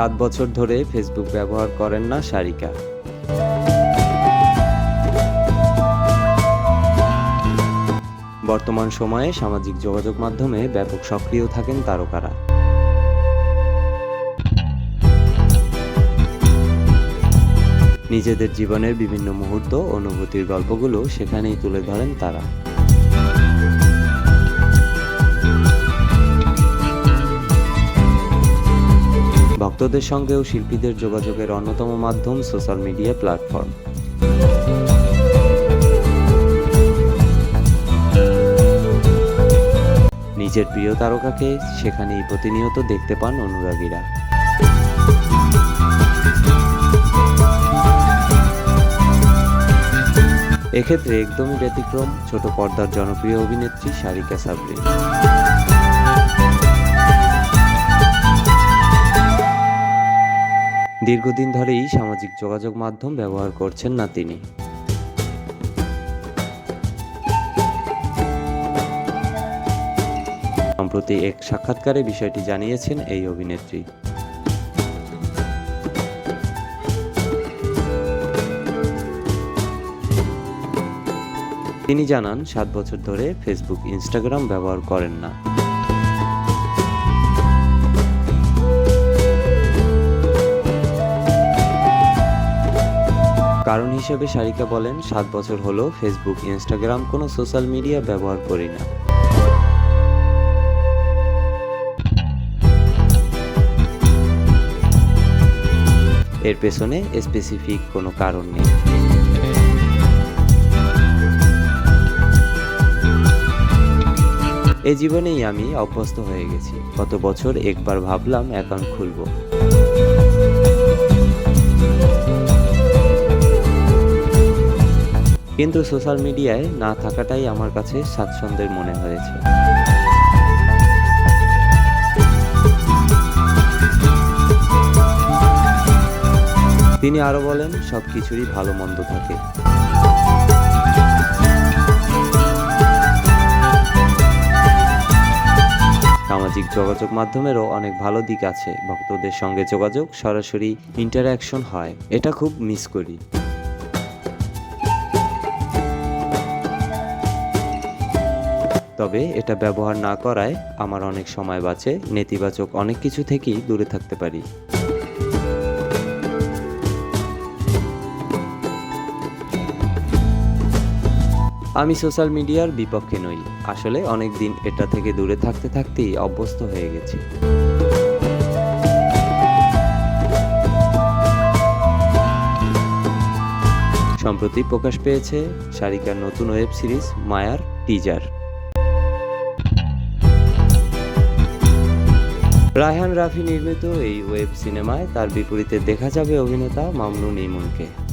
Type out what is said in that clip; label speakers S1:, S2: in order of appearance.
S1: সাত বছর ধরে ফেসবুক ব্যবহার করেন না সারিকা। বর্তমান সময়ে সামাজিক যোগাযোগ মাধ্যমে ব্যাপক সক্রিয় থাকেন তারকারা। নিজেদের জীবনের বিভিন্ন মুহূর্ত, অনুভূতির গল্পগুলো সেখানেই তুলে ধরেন তারা। ভক্তদের সঙ্গেও শিল্পীদের যোগাযোগের অন্যতম মাধ্যম সোশ্যাল মিডিয়া প্ল্যাটফর্ম। নিজের প্রিয় তারকাকে সেখানেই প্রতিনিয়ত দেখতে পান অনুরাগীরা। এক্ষেত্রে একদমই ব্যতিক্রম, ছোট পর্দার জনপ্রিয় অভিনেত্রী সারিকা সাবরিন দীর্ঘদিন ধরেই সামাজিক যোগাযোগ মাধ্যম ব্যবহার করছেন না তিনি। সম্প্রতি এক সাক্ষাৎকারে বিষয়টি জানিয়েছেন এই অভিনেত্রী। তিনি জানান, সাত বছর ধরে ফেসবুক ইনস্টাগ্রাম ব্যবহার করেন না। কারণ হিসেবে সারিকা বলেন, সাত বছর হলো ফেসবুক ইনস্টাগ্রাম কোনো সোশ্যাল মিডিয়া ব্যবহার করি না। এর পেছনে স্পেসিফিক কোনো কারণ নেই। এই জীবনেই আমি অভ্যস্ত হয়ে গেছি। গত বছর একবার ভাবলাম অ্যাকাউন্ট খুলবো। কিন্তু সোশ্যাল মিডিয়ায় না থাকাটাই আমার কাছে স্বাচ্ছন্দ্যের মনে হয়েছে। তিনি আরও বলেন, সব কিছুরই ভালো মন্দ থাকে। সামাজিক যোগাযোগ মাধ্যমেরও অনেক ভালো দিক আছে। ভক্তদের সঙ্গে যোগাযোগ সরাসরি ইন্টারাকশন হয়। এটা খুব মিস করি। তবে এটা ব্যবহার না করায় আমার অনেক সময় বাঁচে, নেতিবাচক অনেক কিছু থেকেই দূরে থাকতে পারি। আমি সোশ্যাল মিডিয়ার বিপক্ষে নই। আসলে অনেক দিন এটা থেকে দূরে থাকতে থাকতেই অভ্যস্ত হয়ে গেছি। সম্প্রতি প্রকাশ পেয়েছে সারিকার নতুন ওয়েব সিরিজ মায়ার টিজার। রায়হান রাফি নির্মিত এই ওয়েব সিনেমায় তার বিপরীতে দেখা যাবে অভিনেতা মামনুন ইমনকে।